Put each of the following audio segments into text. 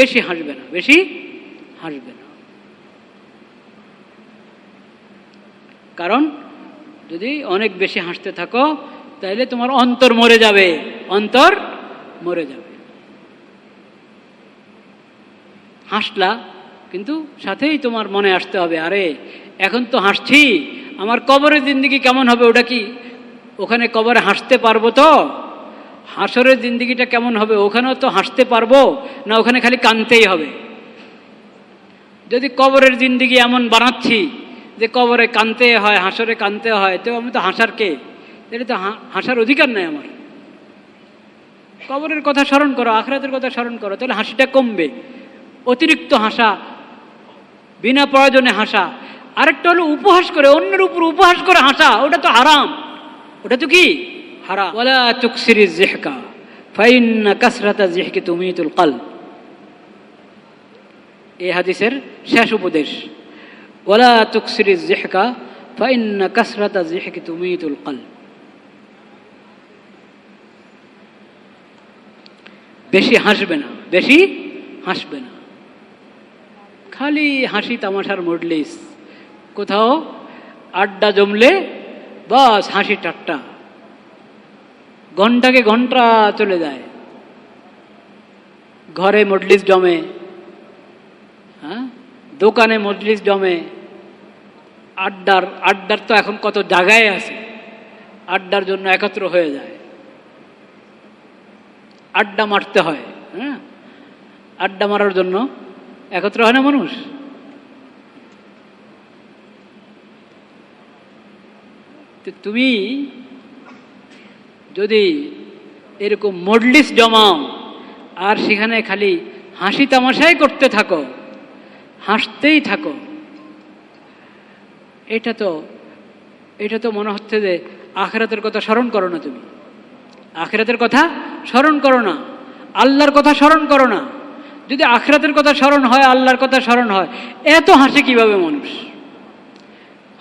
বেশি হাসবে না, বেশি হাসবে না। কারণ, যদি অনেক বেশি হাসতে থাকো তাহলে তোমার অন্তর মরে যাবে, অন্তর মরে যাবে। হাসলা কিন্তু সাথেই তোমার মনে আসতে হবে, আরে এখন তো হাসছি, আমার কবরের জিন্দিগি কেমন হবে, ওটা কি? ওখানে কবরে হাসতে পারব তো? হাসরের জিন্দিগিটা কেমন হবে? ওখানেও তো হাসতে পারব, না ওখানে খালি কানতেই হবে? যদি কবরের জিন্দিগি এমন বানাচ্ছি যে কবরে কানতে হয়, হাসরে কানতে হয়, তো আমি তো হাসার কে? এটা তো হাসার অধিকার নাই আমার। কবরের কথা স্মরণ করো, আখরাতের কথা স্মরণ করো, তাহলে হাসিটা কমবে। অতিরিক্ত হাসা, বিনা প্রয়োজনে হাসা। আরেকটা হলো উপহাস করে, অন্যের উপর উপহাস করে হাসা, ওটা তো হারাম। ওটা তো কি? হারাম। ওয়ালা তুকসিরি জিহকা ফাইন্না কাসরাতা জিহকি তুমিতুল কাল এই হাদিসের শেষ উপদেশ। ওয়ালা তুকসিরি জিহকা ফাইন্না কাসরাতা জিহকি তুমিতুল কাল বেশি হাসবে না, বেশি হাসবে না। খালি হাসি তামাশার মডলিস কোথাও আড্ডা জমলে বাস হাসি ঠাট্টা। ঘন্টাকে ঘণ্টা চলে যায়। ঘরে মজলিস জমে হ্যাঁ? দোকানে মজলিস জমে। আড্ডার আড্ডার তো এখন কত জায়গায় আছে। আড্ডার জন্য একত্র হয়ে যায়। আড্ডা মারতে হয় হ্যাঁ? আড্ডা মারার জন্য একত্র হয় না মানুষ? তো তুমি যদি এরকম মডলিস জমাও, আর সেখানে খালি হাসি তামাশাই করতে থাকো, হাসতেই থাকো, এটা তো এটা তো মনে হচ্ছে যে আখেরাতের কথা স্মরণ করো না তুমি। আখেরাতের কথা স্মরণ করো না, আল্লাহর কথা স্মরণ করো না। যদি আখরাতের কথা স্মরণ হয়, আল্লাহর কথা স্মরণ হয়, এত হাসে কীভাবে মানুষ?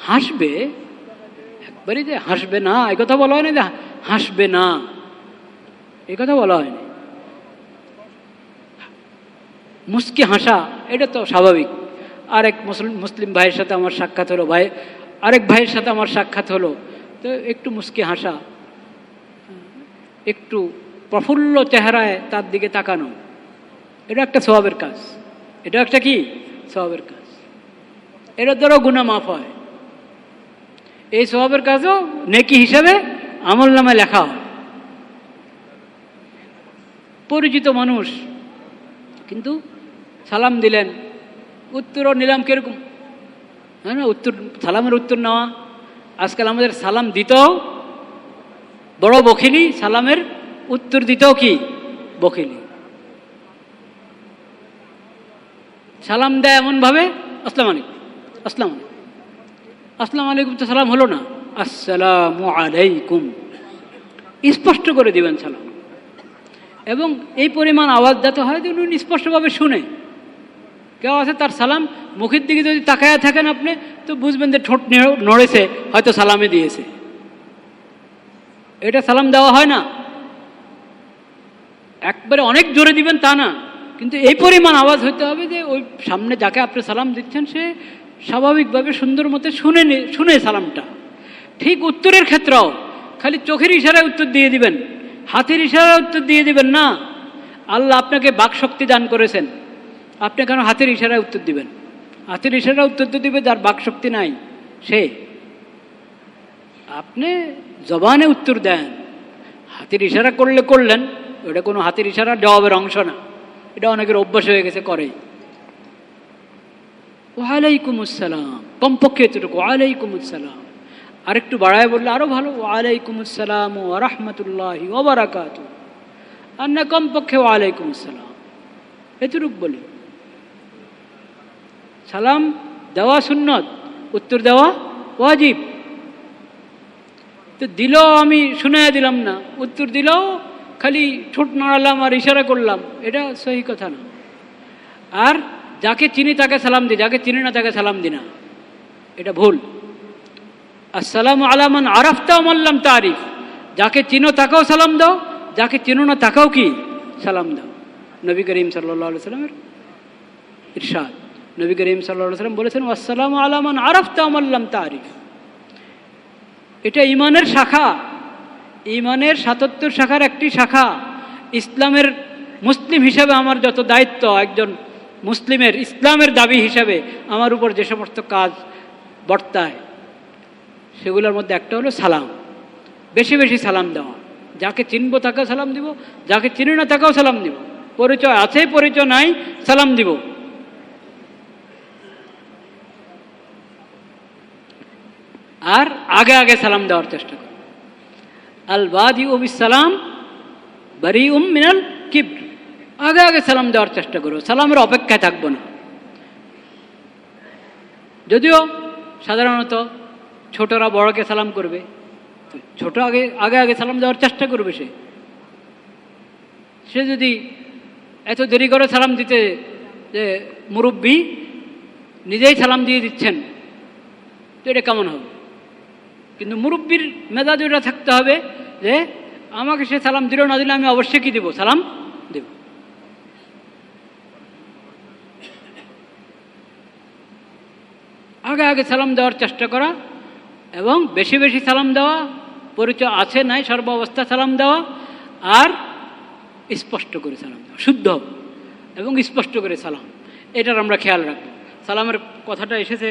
হাসবে? একবারই যে হাসবে না, এই কথা বলা হয় না যে হাসবে না। এই কথা বলা হয়নি। মুস্কি হাসা, এটা তো স্বাভাবিক। আরেক মুসলিম মুসলিম ভাইয়ের সাথে আমার সাক্ষাৎ হলো, ভাই, আরেক ভাইয়ের সাথে আমার সাক্ষাৎ হলো। তো একটু মুস্কি হাসা, একটু প্রফুল্ল চেহারায় তার দিকে তাকানো, এটা একটা স্বভাবের কাজ। এটা একটা কি? স্বভাবের কাজ। এটার দ্বারাও গুণা মাফ হয়। এই স্বভাবের কাজও নেকি হিসাবে আমল নামে লেখা। পরিচিত মানুষ, কিন্তু সালাম দিলেন। উত্তরও নিলাম কীরকম? হ্যাঁ না, উত্তর, সালামের উত্তর নেওয়া। আজকাল আমাদের সালাম দিতেও বড় বখিলি, সালামের উত্তর দিতেও কি? বখিলি। সালাম দেয় এমনভাবে, আসসালাম আলাইকুম। আসসালাম আলাইকুম। আসসালাম আলাইকুম তো সালাম হলো না। আসসালামু আলাইকুম। স্পষ্ট করে দিবেন, সালাম। এবং এই পরিমাণ আওয়াজ যাতে হয় উনি স্পষ্টভাবে শুনে। কেউ আছে তার সালাম, মুখের দিকে যদি তাকায়া থাকেন আপনি, তো বুঝবেন যে ঠোঁট নড়েছে, হয়তো সালামে দিয়েছে। এটা সালাম দেওয়া হয় না। একবারে অনেক জোরে দিবেন তা না। কিন্তু এই পরিমাণ আওয়াজ হতে হবে যে, ওই সামনে যাকে আপনি সালাম দিচ্ছেন, সে স্বাভাবিকভাবে সুন্দর মতো শুনে শুনে সালামটা। ঠিক উত্তরের ক্ষেত্রেও, খালি চোখের ইশারায় উত্তর দিয়ে দিবেন, হাতের ইশারায় উত্তর দিয়ে দিবেন না। আল্লাহ আপনাকে বাকশক্তি দান করেছেন। আপনি কেন হাতের ইশারায় উত্তর দিবেন? হাতের ইশারায় উত্তর তো দিবে, যার বাকশক্তি নাই, সে। আপনি জবানে উত্তর দেন। হাতের ইশারা করলে করলেন ওটা কোনো হাতের ইশারা জবাবের অংশ না। এটা অনেকের অভ্যাস হয়ে গেছে, করে। ওয়ালাইকুম আসসালাম কমপক্ষে এতটুকু। ওয়ালাইকুম আসসালাম আরেকটু বাড়ায় বললে আরও ভালো ওয়ালাইকুম আসসালাম ও রহমতুল্লাহি ওবরাকাত আর না কমপক্ষে ওয়ালাইকুম আসসালাম এতটুক বলি। সালাম দেওয়া সুন্নত, উত্তর দেওয়া ওয়াজিব। তো দিলেও আমি শুনে দিলাম না, উত্তর দিলেও খালি ঠোঁট নাড়ালাম আর ইশারা করলাম, এটা সহি কথা না। আর যাকে চিনি তাকে সালাম দি যাকে চিনি না তাকে সালাম দি না, এটা ভুল। আসসালামু আলামান আরাফতা মাল্লাম তারিফ। যাকে চিনো তাকেও সালাম দাও, যাকে চিনো না তাকেও কি সালাম দাও। নবী করিম সাল্লা সাল্লামের ইরশাদ। নবী করিম সাল্লা সাল্লাম বলেছেন, আসসালাম আলামান আরফ তামাল্লাম তারিফ। এটা ইমানের শাখা। ইমানের সাতাত্তর শাখার একটি শাখা। ইসলামের মুসলিম হিসাবে আমার যত দায়িত্ব, একজন মুসলিমের ইসলামের দাবি হিসাবে আমার উপর যে সমস্ত কাজ বর্তায় সেগুলোর মধ্যে একটা হলো সালাম। বেশি বেশি সালাম দেওয়া। যাকে চিনবো তাকেও সালাম দিব, যাকে চিনি না তাকেও সালাম দিব। পরিচয় আছে, পরিচয় নাই, সালাম দিব। আর আগে আগে সালাম দেওয়ার চেষ্টা করো। আল বাদি সালাম বারি উম মিনাল কিব আগে আগে সালাম দেওয়ার চেষ্টা করো। সালামের অপেক্ষায় থাকব না। যদিও সাধারণত ছোটরা বড়কে সালাম করবে। ছোট আগে আগে আগে সালাম দেওয়ার চেষ্টা করবে সে। সে যদি এত দেরি করে সালাম দিতে যে মুরব্বী নিজেই সালাম দিয়ে দিচ্ছেন, তো এটা কেমন হবে? কিন্তু মুরব্বীর মেজাজ ওটা থাকতে হবে যে, আমাকে সে সালাম দিল না দিলে আমি অবশ্যই কি দেব? সালাম দেব। আগে আগে সালাম দেওয়ার চেষ্টা করা এবং বেশি বেশি সালাম দেওয়া, পরিচয় আছে নাই সর্ব অবস্থা সালাম দেওয়া, আর স্পষ্ট করে সালাম দেওয়া, শুদ্ধ এবং স্পষ্ট করে সালাম। এটার আমরা খেয়াল রাখব। সালামের কথাটা এসেছে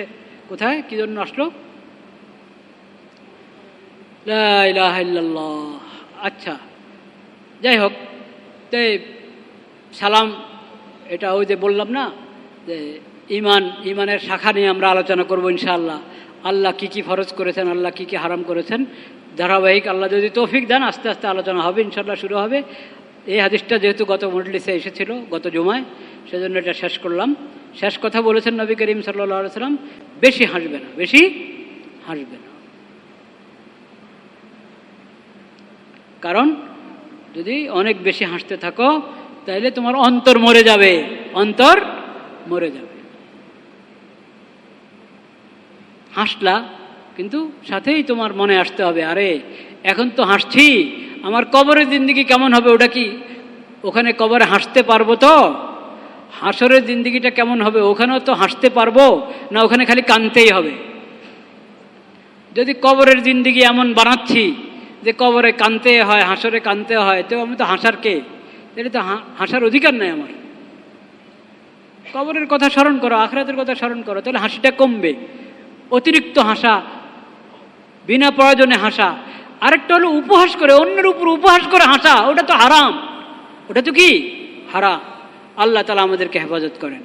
কোথায়? কী জন্য আসলো? আচ্ছা যাই হোক, তো সালাম, এটা ওই যে বললাম না, যে ইমান, ইমানের শাখা নিয়ে আমরা আলোচনা করব ইনশাআল্লাহ। আল্লাহ কি কি ফরজ করেছেন, আল্লাহ কি কি হারাম করেছেন, ধারাবাহিক আল্লাহ যদি তৌফিক দেন, আস্তে আস্তে আলোচনা হবে, ইনশাআল্লাহ শুরু হবে। এই হাদিসটা যেহেতু গত মজলিসে এসেছিল, গত জুমায়, সেজন্য এটা শেষ করলাম। শেষ কথা বলেছেন নবী করিম সাল্লাহ সাল্লাম বেশি হাসবে না, বেশি হাসবে না। কারণ, যদি অনেক বেশি হাসতে থাকো তাহলে তোমার অন্তর মরে যাবে, অন্তর মরে যাবে। হাসলা, কিন্তু সাথেই তোমার মনে আসতে হবে, আরে এখন তো হাসছি, আমার কবরের জিন্দিগি কেমন হবে ওটা কি? ওখানে কবরে হাসতে পারব তো? হাসরের জিন্দিগিটা কেমন হবে? ওখানেও তো হাসতে পারব, না ওখানে খালি কানতেই হবে? যদি কবরের জিন্দিগি এমন বানাচ্ছি যে কবরে কানতে হয়, হাসরে কানতে হয়, তো আমি তো হাসার কে? এটা তো হাসার অধিকার নাই আমার। কবরের কথা স্মরণ করো, আখরাতের কথা স্মরণ করো, তাহলে হাসিটা কমবে। অতিরিক্ত হাসা, বিনা প্রয়োজনে হাসা। আরেকটা হলো উপহাস করে, অন্যের উপর উপহাস করে হাসা, ওটা তো হারাম। ওটা তো কি? হারাম। আল্লাহ তালা আমাদেরকে হেফাজত করেন।